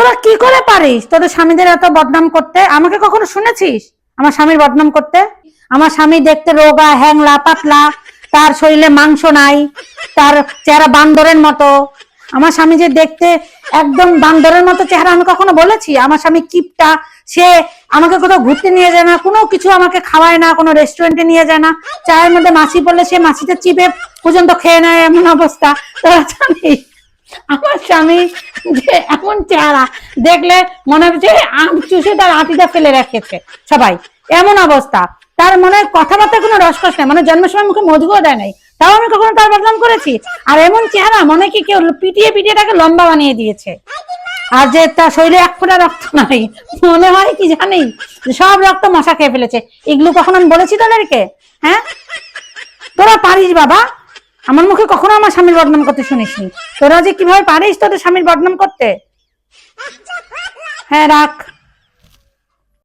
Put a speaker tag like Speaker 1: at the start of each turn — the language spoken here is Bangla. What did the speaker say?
Speaker 1: তোরা কি করে পারিস? তোদের স্বামীদের এত বদনাম করতে? আমাকে কখনো শুনেছিস? আমার স্বামীর বদনাম করতে? আমার স্বামী দেখতে রোগা, হ্যাংলা, পাতলা, তার শরীরে মাংস নাই, তার চেহারা বান্দরের মতো। আমার স্বামী যে দেখতে একদম বান্দরের মতো চেহারা আমি কখনো বলেছি? আমার স্বামী কিপটা, সে আমাকে কোথাও ঘুরতে নিয়ে যায় না, কোনো কিছু আমাকে খাওয়ায় না, কোনো রেস্টুরেন্টে নিয়ে যায় না। চায়ের মধ্যে মাছি পড়লে সে মাছিটা চিপে পর্যন্ত খেয়ে নেয় এমন অবস্থা। তোরা জানিস? আমার স্বামী যে এমন চেহারা দেখলে মনে হচ্ছে আম চুষে তার আটিটা ফেলে রেখেছে সবাই। এমন অবস্থা। তার মনে কথাবার্তা কোনো রসকস নেই মানে জন্মের সময় মুখে মধুও দেয় নাই। তাও আমি কখনো তার বদনাম করেছি? আর এমন চেহারা মনে কি কেউ পিটিয়ে পিটিয়ে তাকে লম্বা বানিয়ে দিয়েছে? আর যে তার শরীরে এক ফোঁটা রক্ত নাই, মনে হয় কি জানি? সব রক্ত মশা খেয়ে ফেলেছে। এগুলো কখন আমি বলেছি তাদেরকে? হ্যাঁ? তোরা পারিস বাবা। আমার মুখে কখনো আমার স্বামীর বদনাম করতে শুনিসনি তোরা যে কীভাবে পারিস তোদের স্বামীর বদনাম করতে? হ্যাঁ রাখ।